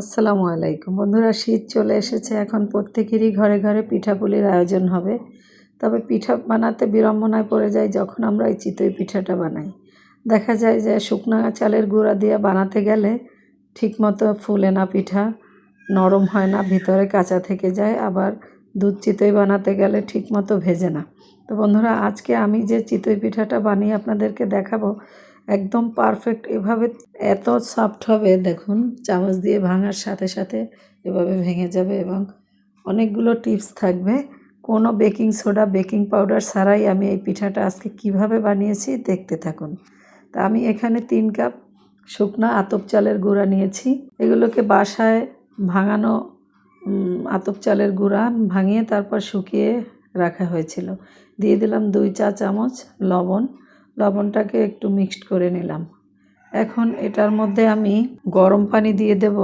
আসসালামু আলাইকুম। বন্ধুরা, শীত চলে এসেছে। এখন প্রত্যেকেরই ঘরে ঘরে পিঠাপুলির আয়োজন হবে। তবে পিঠা বানাতে বিড়ম্বনায় পড়ে যায় যখন আমরা এই চিতই পিঠাটা বানাই। দেখা যায় যে শুকনা চালের গুঁড়া দিয়ে বানাতে গেলে ঠিকমতো ফুলে না পিঠা, নরম হয় না, ভিতরে কাঁচা থেকে যায়, আবার দুধ চিতই বানাতে গেলে ঠিকমতো ভেজে না। তো বন্ধুরা, আজকে আমি যে চিতই পিঠাটা বানিয়ে আপনাদেরকে দেখাবো একদম পারফেক্ট এভাবে এত সফট হবে, দেখুন, চামচ দিয়ে ভাঙার সাথে সাথে এভাবে ভেঙে যাবে এবং অনেকগুলো টিপস থাকবে। কোনো বেকিং সোডা বেকিং পাউডার ছাড়াই আমি এই পিঠাটা আজকে কীভাবে বানিয়েছি দেখতে থাকুন। তা আমি এখানে তিন কাপ শুকনা আতপ চালের গুঁড়া নিয়েছি। এগুলোকে বাসায় ভাঙানো আতপ চালের গুঁড়া ভাঙিয়ে তারপর শুকিয়ে রাখা হয়েছিল। দিয়ে দিলাম দুই চা চামচ লবণ। লবণটাকে একটু মিক্সড করে নিলাম। এখন এটার মধ্যে আমি গরম পানি দিয়ে দেব।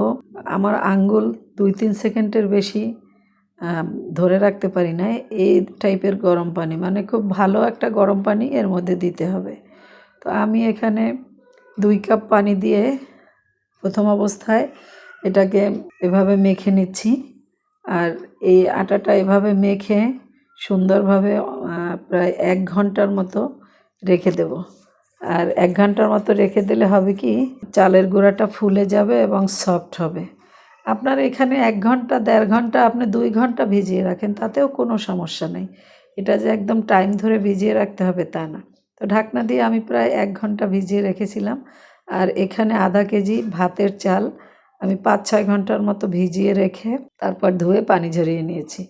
আমার আঙ্গুল দুই তিন সেকেন্ডের বেশি ধরে রাখতে পারি না এই টাইপের গরম পানি মানে খুব ভালো একটা গরম পানি এর মধ্যে দিতে হবে। তো আমি এখানে দুই কাপ পানি দিয়ে প্রথম অবস্থায় এটাকে এভাবে মেখে নিচ্ছি। আর এই আটাটা এভাবে মেখে সুন্দরভাবে প্রায় এক ঘণ্টার মতো রেখে দেব। আর এক ঘণ্টার মতো রেখে দিলে হবে কি, চালের গুঁড়াটা ফুলে যাবে এবং সফট হবে। আপনার এখানে এক ঘণ্টা, দেড় ঘণ্টা, আপনি দুই ঘণ্টা ভিজিয়ে রাখেন, তাতেও কোনো সমস্যা নেই। এটা যে একদম টাইম ধরে ভিজিয়ে রাখতে হবে তা না। তো ঢাকনা দিয়ে আমি প্রায় এক ঘণ্টা ভিজিয়ে রেখেছিলাম। আর এখানে আধা কেজি ভাতের চাল আমি পাঁচ, ছয় ঘণ্টার মতো ভিজিয়ে রেখে তারপর ধুয়ে পানি ঝরিয়ে নিয়েছি।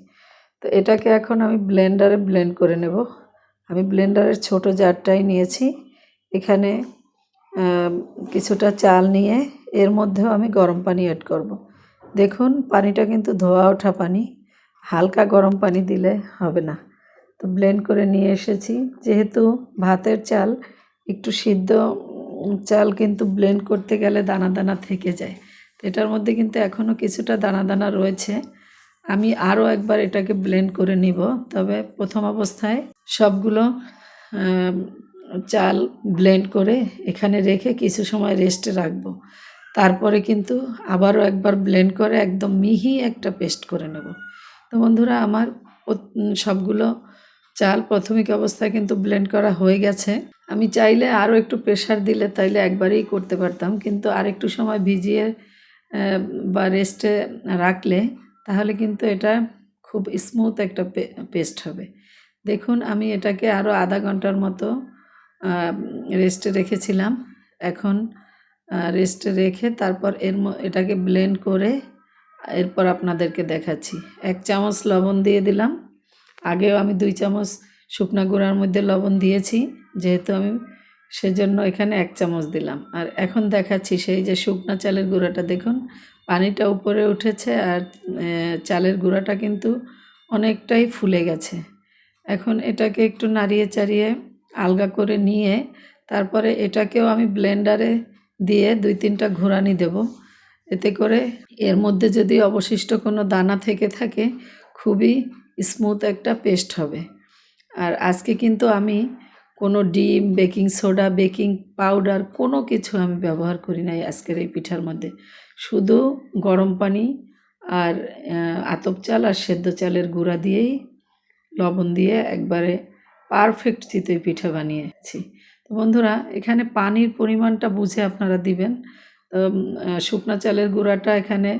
তো এটাকে এখন আমি ব্লেন্ডারে ব্লেন্ড করে নেব। আমি ব্লেন্ডারের ছোট জারটাই নিয়েছি। এখানে কিছুটা চাল নিয়ে এর মধ্যেও আমি গরম পানি অ্যাড করব। দেখুন, পানিটা কিন্তু ধোয়া ওঠা পানি, হালকা গরম পানি দিলে হবে না। তো ব্লেন্ড করে নিয়ে এসেছি। যেহেতু ভাতের চাল, একটু সিদ্ধ চাল কিন্তু ব্লেন্ড করতে গেলে দানা দানা থেকে যায়। তো এটার মধ্যে কিন্তু এখনও কিছুটা দানা দানা রয়েছে। আমি আরও একবার এটাকে ব্লেন্ড করে নিব। তবে প্রথম অবস্থায় সবগুলো চাল ব্লেন্ড করে এখানে রেখে কিছু সময় রেস্টে রাখব। তারপরে কিন্তু আবারও একবার ব্লেন্ড করে একদম মিহি একটা পেস্ট করে নেব। তো বন্ধুরা, আমার সবগুলো চাল প্রাথমিক অবস্থায় কিন্তু ব্লেন্ড করা হয়ে গেছে। আমি চাইলে আরও একটু প্রেশার দিলে তাইলে একবারেই করতে পারতাম। কিন্তু আর একটু সময় ভিজিয়ে বা রেস্টে রাখলে তাহলে কিন্তু এটা খুব স্মুথ একটা পেস্ট হবে। দেখুন, আমি এটাকে আরও আধা ঘণ্টার মতো রেস্টে রেখেছিলাম। এখন রেস্টে রেখে তারপর এর এটাকে ব্লেন্ড করে, এরপর আপনাদেরকে দেখাচ্ছি। এক চামচ লবণ দিয়ে দিলাম। আগেও আমি দুই চামচ শুকনা গুঁড়ার মধ্যে লবণ দিয়েছি, যেহেতু আমি সেজন্য এখানে এক চামচ দিলাম। আর এখন দেখাচ্ছি সেই যে শুকনা চালের গুঁড়াটা, দেখুন পানিটা উপরে উঠেছে আর চালের গুঁড়াটা কিন্তু অনেকটাই ফুলে গেছে। এখন এটাকে একটু নাড়িয়ে চাড়িয়ে আলগা করে নিয়ে তারপরে এটাকেও আমি ব্লেন্ডারে দিয়ে দুই তিনটা ঘোরানি দেব। এতে করে এর মধ্যে যদি অবশিষ্ট কোনো দানা থেকে থাকে, খুবই স্মুথ একটা পেস্ট হবে। আর আজকে কিন্তু আমি কোনো ডিম, বেকিং সোডা, বেকিং পাউডার, কোনো কিছু আমি ব্যবহার করি নাই আজকের এই পিঠার মধ্যে। শুধু গরম পানি আর আতপ চাল আর সেদ্ধ চালের গুঁড়া দিয়েই লবণ দিয়ে একবারে পারফেক্ট চিতই পিঠা বানিয়েছি। তো বন্ধুরা, এখানে পানির পরিমাণটা বুঝে আপনারা দিবেন। তো শুকনা চালের গুঁড়াটা এখানে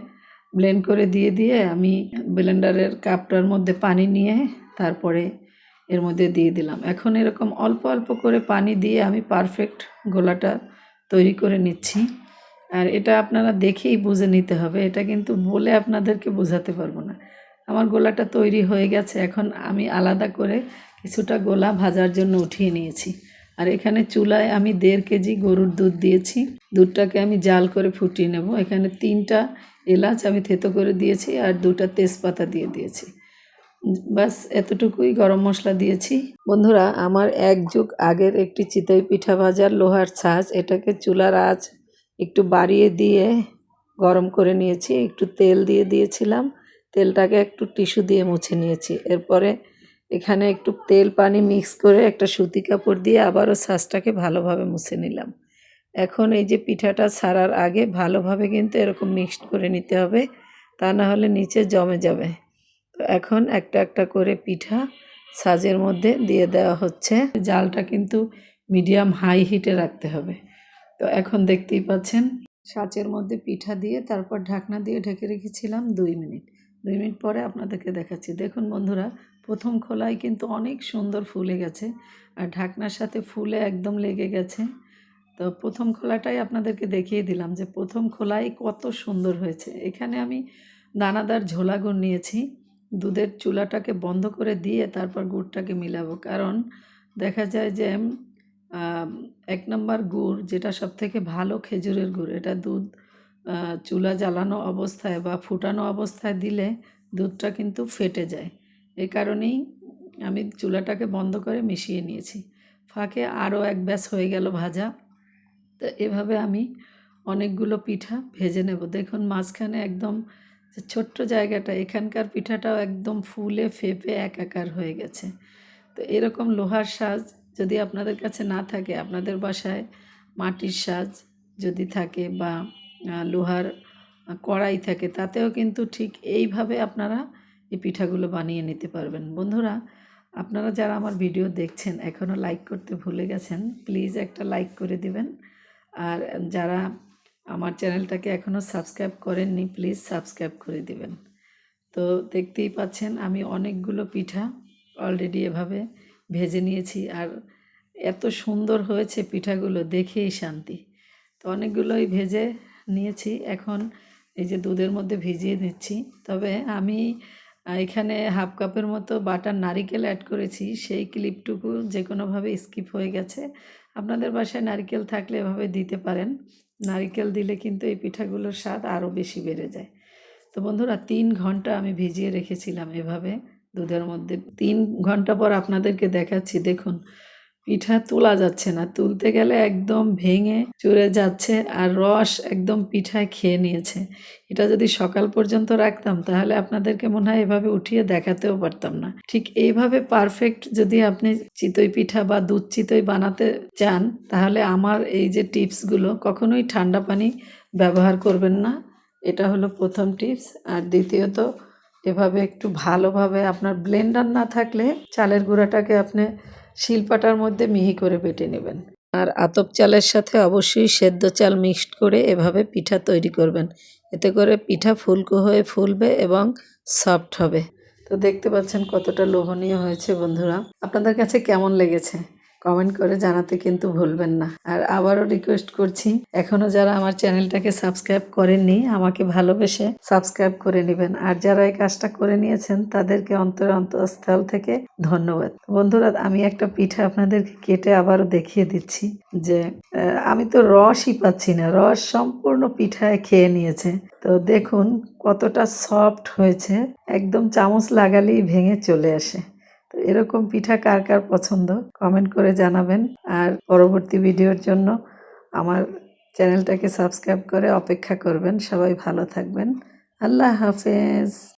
ব্লেন্ড করে দিয়ে দিয়ে আমি ব্লেন্ডারের কাপটার মধ্যে পানি নিয়ে তারপরে এর মধ্যে দিয়ে দিলাম। এখন এরকম অল্প অল্প করে পানি দিয়ে আমি পারফেক্ট গোলাটা তৈরি করে নিচ্ছি। আর এটা আপনারা দেখেই বুঝে নিতে হবে। এটা কিন্তু বলে আপনাদেরকে বোঝাতে পারব না। আমার গোলাটা তৈরি হয়ে গেছে। এখন আমি আলাদা করে কিছুটা গোলা ভাজার জন্য উঠিয়ে নিয়েছি। আর এখানে চুলায় আমি দেড় কেজি গরুর দুধ দিয়েছি। দুধটাকে আমি জাল করে ফুটিয়ে নেব। এখানে তিনটা এলাচ আমি থেতো করে দিয়েছি আর দুটা তেজপাতা দিয়ে দিয়েছি। বাস এতটুকুই গরম মশলা দিয়েছি। বন্ধুরা, আমার এক যুগ আগের একটি চিতই পিঠা ভাজার লোহার ছাঁচ, এটাকে চুলার আঁচ একটু বাড়িয়ে দিয়ে গরম করে নিয়েছি, একটু তেল দিয়ে দিয়েছিলাম। তেলটাকে একটু টিস্যু দিয়ে মুছে নিয়েছি। এরপরে এখানে একটু তেল পানি মিক্স করে একটা সুতি কাপড় দিয়ে আবারও ছাঁচটাকে ভালোভাবে মুছে নিলাম। এখন এই যে পিঠাটা ছাড়ার আগে ভালোভাবে কিন্তু এরকম মিক্সড করে নিতে হবে, তা না হলে নিচে জমে যাবে। তো এখন একটা একটা করে পিঠা সাজের মধ্যে দিয়ে দেওয়া হচ্ছে। জালটা কিন্তু মিডিয়াম হাই হিটে রাখতে হবে। তো এখন দেখতেই পাচ্ছেন, সাঁচের মধ্যে পিঠা দিয়ে তারপর ঢাকনা দিয়ে ঢেকে রেখেছিলাম দুই মিনিট। দুই মিনিট পরে আপনাদেরকে দেখাচ্ছি। দেখুন বন্ধুরা, প্রথম খোলায় কিন্তু অনেক সুন্দর ফুলে গেছে আর ঢাকনার সাথে ফুলে একদম লেগে গেছে। তো প্রথম খোলাটাই আপনাদেরকে দেখিয়ে দিলাম যে প্রথম খোলাই কত সুন্দর হয়েছে। এখানে আমি দানাদার ঝোলা গুড় নিয়েছি। দুধের চুলাটাকে বন্ধ করে দিয়ে তারপর গুড়টাকে মিলাবো। কারণ দেখা যায় যে এক নম্বর গুড় যেটা সব থেকে ভালো খেজুরের গুড়, এটা দুধ চুলা জ্বালানো অবস্থায় বা ফুটানো অবস্থায় দিলে দুধটা কিন্তু ফেটে যায়। এই কারণেই আমি চুলাটাকে বন্ধ করে মিশিয়ে নিয়েছি। ফাঁকে আরও এক ব্যাস হয়ে গেল ভাজা। তো এভাবে আমি অনেকগুলো পিঠা ভেজে নেব। দেখুন, মাঝখানে একদম যে ছোট্ট জায়গাটা, এখানকার পিঠাটাও একদম ফুলে ফেপে একাকার হয়ে গেছে। তো এরকম লোহার সাজ যদি আপনাদের কাছে না থাকে, আপনাদের বাসায় মাটির সাজ যদি থাকে বা লোহার কড়াই থাকে, তাতেও কিন্তু ঠিক এইভাবে আপনারা এই পিঠাগুলো বানিয়ে নিতে পারবেন। বন্ধুরা, আপনারা যারা আমার ভিডিও দেখছেন এখনও লাইক করতে ভুলে গেছেন, প্লিজ একটা লাইক করে দিবেন। আর যারা আমার চ্যানেলটাকে এখনও সাবস্ক্রাইব করেননি, প্লিজ সাবস্ক্রাইব করে দিবেন। তো দেখতেই পাচ্ছেন, আমি অনেকগুলো পিঠা অলরেডি এভাবে ভেজে নিয়েছি আর এত সুন্দর হয়েছে পিঠাগুলো, দেখেই শান্তি। তো অনেকগুলোই ভেজে নিয়েছি, এখন এই যে দুধের মধ্যে ভিজিয়ে দিচ্ছি। তবে আমি এখানে হাফ কাপের মতো বাটার নারিকেল অ্যাড করেছি, সেই ক্লিপটুকু যে কোনোভাবে স্কিপ হয়ে গেছে। আপনাদের বাসায় নারিকেল থাকলে এভাবে দিতে পারেন। নারিকেল দিলে কিন্তু এই পিঠাগুলোর স্বাদ আরও বেশি বেড়ে যায়। তো বন্ধুরা, তিন ঘণ্টা আমি ভিজিয়ে রেখেছিলাম এভাবে। দুধের মধ্যে তিন ঘণ্টা পর আপনাদেরকে দেখাচ্ছি। দেখুন পিঠা তোলা যাচ্ছে না। তুলতে গেলে একদম ভেঙে চুরে যাচ্ছে আর রস একদম পিঠায় খেয়ে নিয়েছে। এটা যদি সকাল পর্যন্ত রাখতাম তাহলে আপনাদেরকে মনে হয় এভাবে উঠিয়ে দেখাতেও পারতাম না। ঠিক এইভাবে পারফেক্ট যদি আপনি চিতই পিঠা বা দুধ চিতই বানাতে চান তাহলে আমার এই যে টিপসগুলো কখনোই ঠান্ডা পানি ব্যবহার করবেন না। এটা হলো প্রথম টিপস আর দ্বিতীয়ত, এভাবে একটু ভালোভাবে আপনার ব্লেন্ডার না থাকলে চালের গুঁড়াটাকে আপনি শিলপাটার মধ্যে মিহি করে বেটে নেবেন। আর আতপ চালের সাথে অবশ্যই সেদ্ধ চাল মিক্সড করে এভাবে পিঠা তৈরি করবেন। এতে করে পিঠা ফুলকো হয়ে ফুলবে এবং সফট হবে। তো দেখতে পাচ্ছেন কতটা লোভনীয় হয়েছে বন্ধুরা। আপনাদের কাছে কেমন লেগেছে? কমেন্ট করে জানাতে কিন্তু ভুলবেন না। আর আবারও রিকোয়েস্ট করছি, এখনও যারা আমার চ্যানেলটাকে সাবস্ক্রাইব করেননি, আমাকে ভালোবেসে সাবস্ক্রাইব করে নেবেন। আর যারা এই কাজটা করে নিয়েছেন, তাদেরকে অন্তর অন্তঃস্থল থেকে ধন্যবাদ। বন্ধুরা, আমি একটা পিঠা আপনাদেরকে কেটে আবারও দেখিয়ে দিচ্ছি যে আমি তো রসই পাচ্ছি না। রস সম্পূর্ণ পিঠায় খেয়ে নিয়েছে। তো দেখুন কতটা সফট হয়েছে। একদম চামচ লাগালেই ভেঙে চলে আসে। এরকম পিঠা কার কার পছন্দ? কমেন্ট করে জানাবেন। আর পরবর্তী ভিডিওর জন্য আমার চ্যানেলটাকে সাবস্ক্রাইব করে অপেক্ষা করবেন। সবাই ভালো থাকবেন। আল্লাহ হাফেজ।